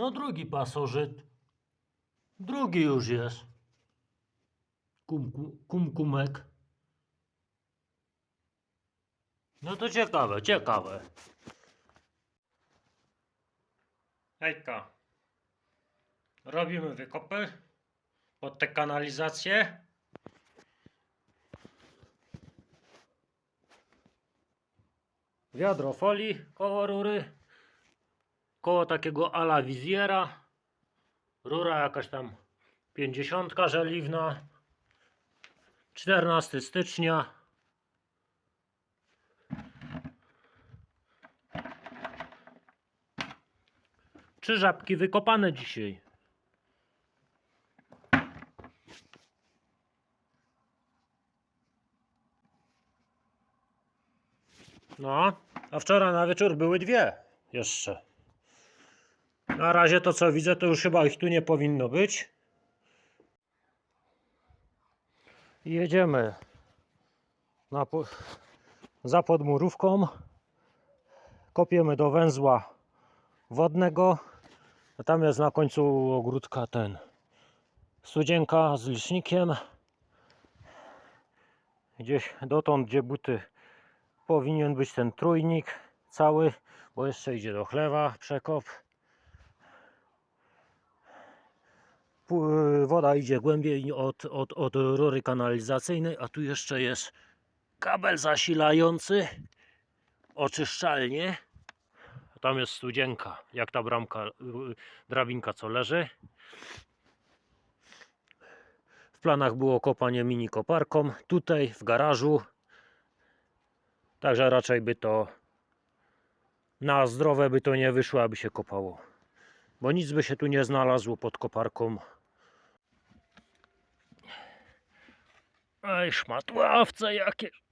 No drugi pasożyt. Drugi już jest. Kumku, kumkumek. No to ciekawe, ciekawe. Hejka. Robimy wykopy pod tę kanalizację. Wiadro folii koło rury. Koło takiego ala wizjera. Rura jakaś tam 50 żeliwna. 14 stycznia. Trzy żabki wykopane dzisiaj. No, a wczoraj na wieczór były dwie jeszcze. Na razie to co widzę, to już chyba ich tu nie powinno być. Jedziemy na po, za podmurówką. Kopiemy do węzła wodnego. A tam jest na końcu ogródka ten studzienka z licznikiem. Gdzieś dotąd, gdzie buty powinien być ten trójnik cały, bo jeszcze idzie do chlewa przekop. Woda idzie głębiej od, od, od rury kanalizacyjnej, a tu jeszcze jest kabel zasilający, oczyszczalnie. Tam jest studzienka, jak ta bramka, y, drabinka co leży. W planach było kopanie mini koparką, tutaj w garażu. Także raczej by to na zdrowe by to nie wyszło, aby się kopało. Bo nic by się tu nie znalazło pod koparką. Ej, szmatławce jakieś.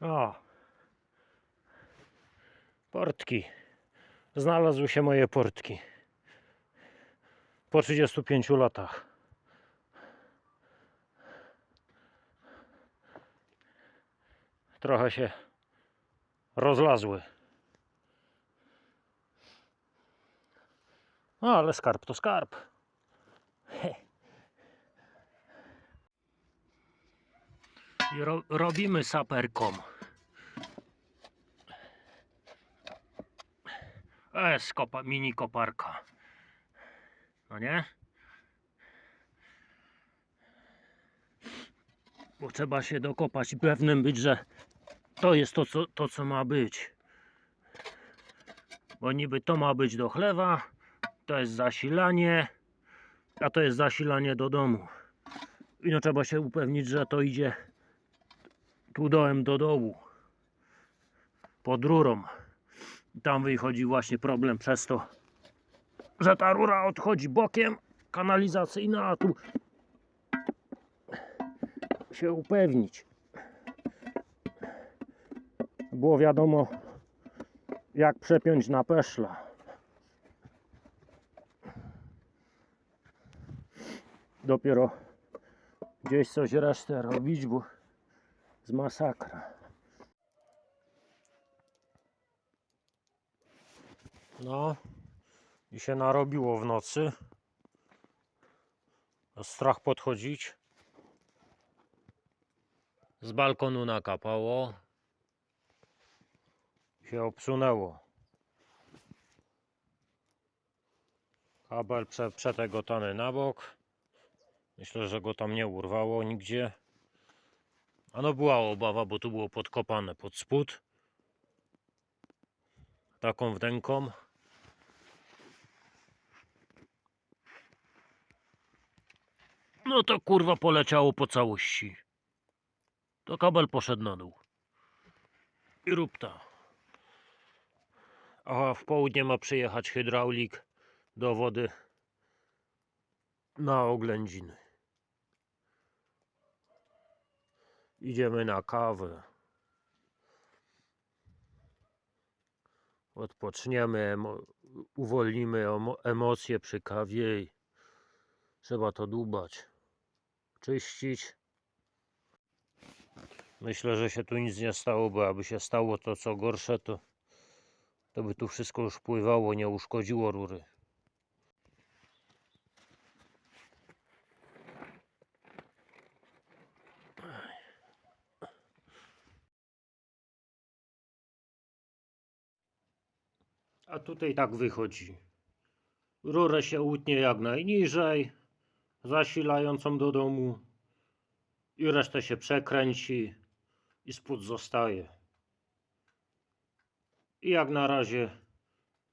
O. Portki. Znalazły się moje portki. Po 35 latach. Trochę się rozlazły. No, ale skarb to skarb. He. I ro robimy saperką. Es, kopa, mini koparka. No nie? Bo trzeba się dokopać i pewnym być, że to jest to co, to, co ma być. Bo niby to ma być do chlewa, to jest zasilanie, a to jest zasilanie do domu. I no trzeba się upewnić, że to idzie tu dołem do dołu. Pod rurą. Tam wychodzi właśnie problem przez to, że ta rura odchodzi bokiem kanalizacyjna, a tu się upewnić. Było wiadomo, jak przepiąć na peszla. Dopiero gdzieś coś resztę robić, bo z masakra. No i się narobiło w nocy. Strach podchodzić. Z balkonu nakapało. Się obsunęło. Kabel prze, przetegotany na bok. Myślę, że go tam nie urwało nigdzie. A no była obawa, bo tu było podkopane pod spód. Taką wdęką. No to kurwa poleciało po całości. To kabel poszedł na dół. I. A w południe ma przyjechać hydraulik do wody na oględziny. Idziemy na kawę. Odpoczniemy, uwolnimy emo- emocje przy kawie trzeba to dubać, czyścić. Myślę, że się tu nic nie stało, bo aby się stało to co gorsze, to to by tu wszystko już pływało, nie uszkodziło rury. A tutaj tak wychodzi. Rurę się utnie jak najniżej, zasilającą do domu i resztę się przekręci i spód zostaje. I jak na razie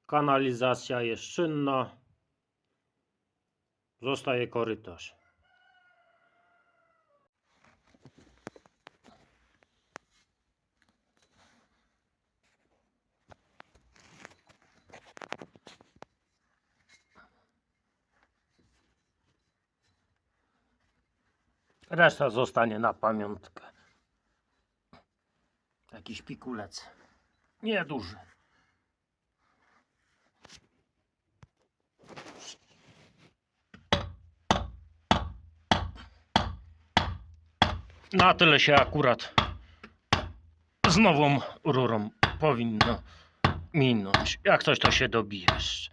kanalizacja jest czynna. Zostaje korytarz. Reszta zostanie na pamiątkę. Jakiś pikulec. Nieduży. Na tyle się akurat z nową rurą powinno minąć. Jak coś to się dobijesz.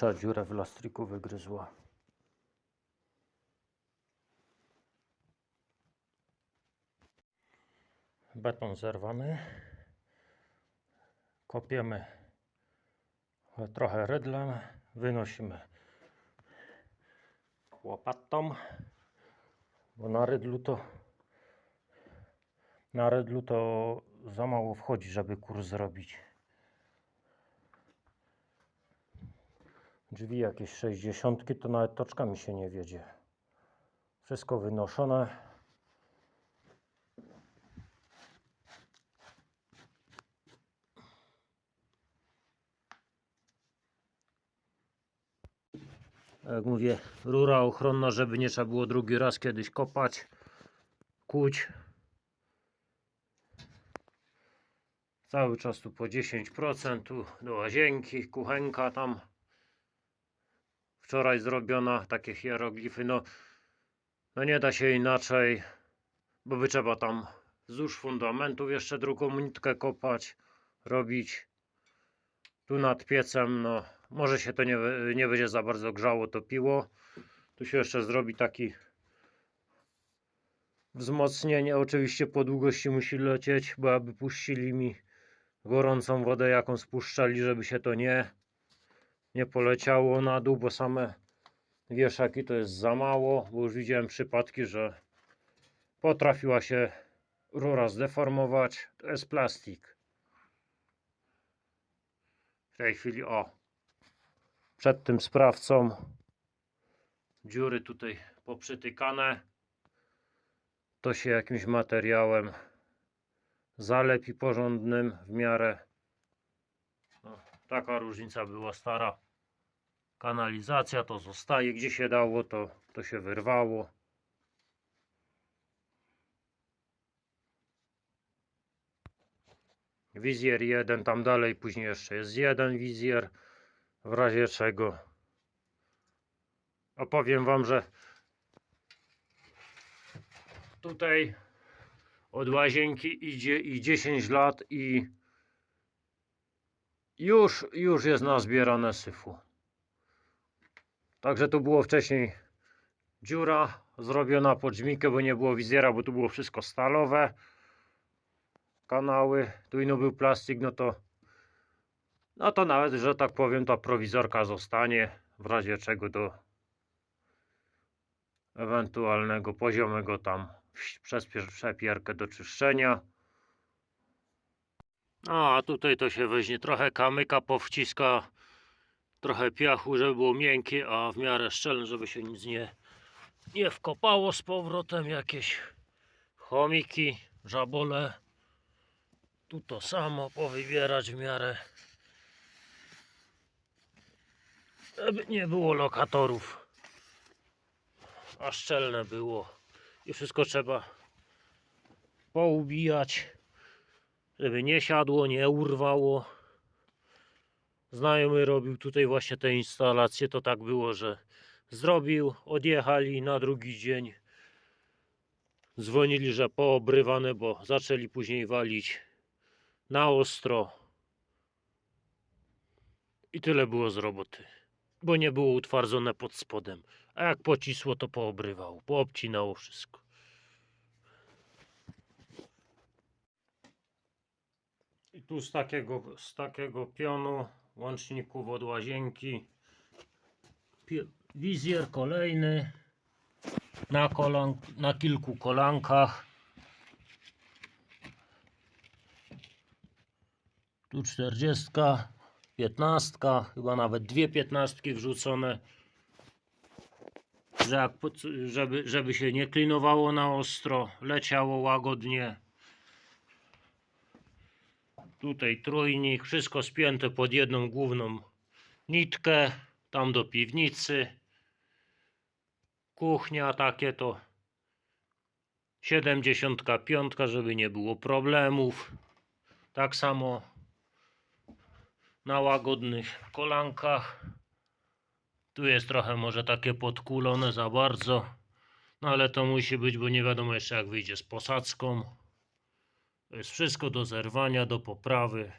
Mysza dziurę w lastriku wygryzła. Beton zerwamy. Kopiemy trochę rydlem. Wynosimy łopatą. Bo na rydlu to na rydlu to za mało wchodzi, żeby kurs zrobić. Drzwi jakieś 60 to nawet toczkami się nie wiedzie. Wszystko wynoszone. Jak mówię, rura ochronna, żeby nie trzeba było drugi raz kiedyś kopać, kuć. Cały czas tu po 10%, tu do łazienki, kuchenka tam wczoraj zrobiona, takie hieroglify, no, no nie da się inaczej, bo by trzeba tam wzdłuż fundamentów jeszcze drugą nitkę kopać, robić. Tu nad piecem, no, może się to nie, nie będzie za bardzo grzało, topiło. Tu się jeszcze zrobi taki wzmocnienie, oczywiście po długości musi lecieć, bo aby puścili mi gorącą wodę, jaką spuszczali, żeby się to nie nie poleciało na dół, bo same wieszaki to jest za mało, bo już widziałem przypadki, że potrafiła się rura zdeformować. To jest plastik. W tej chwili, o, przed tym sprawcą dziury tutaj poprzytykane. To się jakimś materiałem zalepi porządnym w miarę taka różnica była stara. Kanalizacja to zostaje, gdzie się dało, to, to się wyrwało. Wizjer jeden, tam dalej później jeszcze jest jeden wizjer, w razie czego. Opowiem Wam, że tutaj od łazienki idzie i 10 lat i już, już jest nazbierane syfu. Także tu było wcześniej dziura zrobiona pod dźwignię, bo nie było wizjera, bo tu było wszystko stalowe. Kanały, tu ino był plastik, no to no to nawet, że tak powiem, ta prowizorka zostanie w razie czego do ewentualnego poziomego tam przez przepierkę do czyszczenia. A tutaj to się weźmie trochę kamyka, powciska trochę piachu, żeby było miękkie, a w miarę szczelne, żeby się nic nie, nie wkopało z powrotem. Jakieś chomiki, żabole. Tu to samo powybierać w miarę Żeby nie było lokatorów. A szczelne było. I wszystko trzeba poubijać, żeby nie siadło, nie urwało. Znajomy robił tutaj właśnie te instalacje, to tak było, że zrobił, odjechali na drugi dzień. Dzwonili, że poobrywane, bo zaczęli później walić na ostro. I tyle było z roboty, bo nie było utwardzone pod spodem. A jak pocisło, to poobrywało, poobcinało wszystko. Tu z takiego, z takiego pionu, łączników od łazienki, wizjer kolejny na, kolan, na kilku kolankach. Tu 40, 15, chyba nawet dwie piętnastki wrzucone. Żeby, żeby się nie klinowało na ostro, leciało łagodnie. Tutaj trójnik, wszystko spięte pod jedną główną nitkę, tam do piwnicy. Kuchnia takie to 75, żeby nie było problemów. Tak samo na łagodnych kolankach. Tu jest trochę może takie podkulone za bardzo. No ale to musi być, bo nie wiadomo jeszcze jak wyjdzie z posadzką. To jest wszystko do zerwania, do poprawy.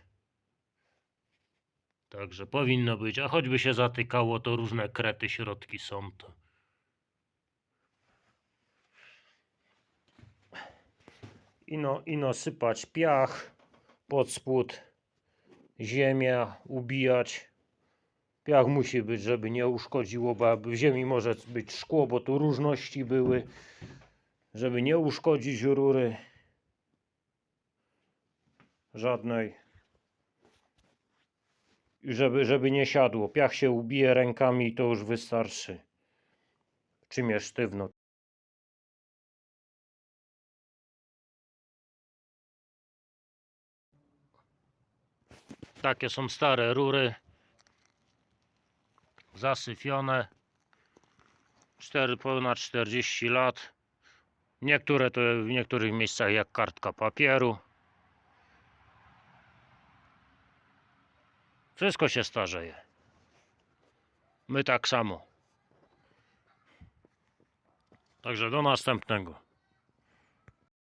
Także powinno być, a choćby się zatykało, to różne krety środki są to. Ino, ino sypać piach pod spód, ziemia, ubijać. Piach musi być, żeby nie uszkodziło, bo w ziemi może być szkło, bo tu różności były, żeby nie uszkodzić rury żadnej. Żeby, żeby nie siadło. Piach się ubije rękami i to już wystarczy. Czym jest sztywno. Takie są stare rury. Zasyfione. 4, ponad 40 lat. Niektóre to w niektórych miejscach jak kartka papieru. Wszystko się starzeje. My tak samo. Także do następnego.